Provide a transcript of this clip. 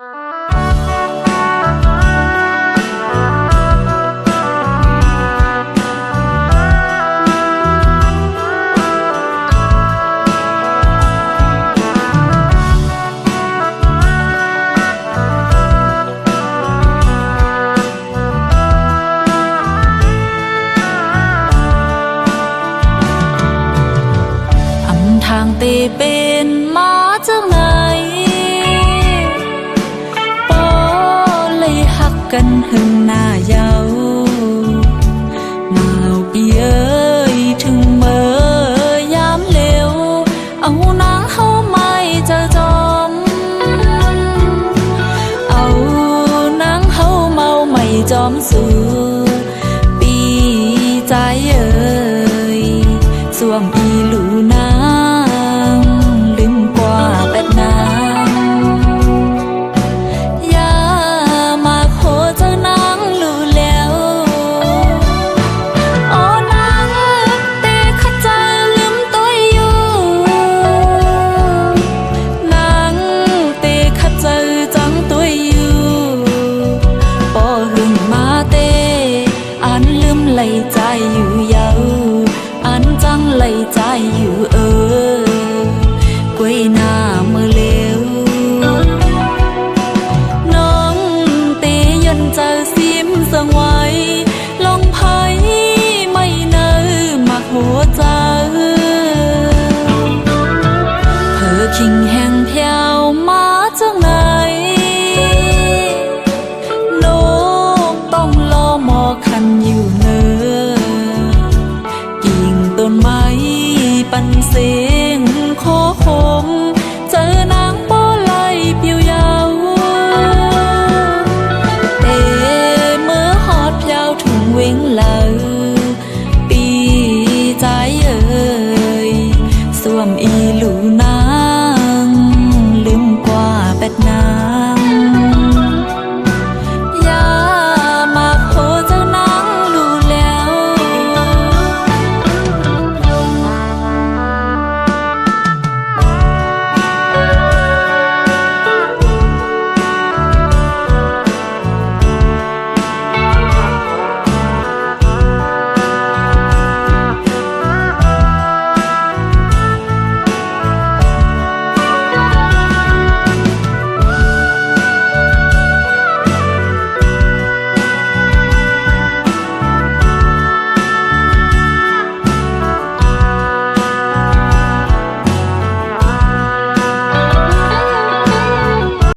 อำทางเตเป็นมาจากไห กันหึงหน้าเยาหนาวปีเอ้ยถึงเมื่อยามเร็วเอานางเข้าไม่จะจอม เอานางเข้าเมาไม่จอมสู่ ไหลใจอยู่เยาอันจังไหลใจอยู่เออกวยหน้ามือเลวน้องเตยันเจอซิมสังไว้ลองไพ่ไม่เนอมักหัวใจเธอคิงแห่ง สียงขอคมเจอนางบ่ไหลเปียวยาวเตเมื่อฮอดยาวถุงเวงเหลาปีใจเอ่ยสวมอีหลู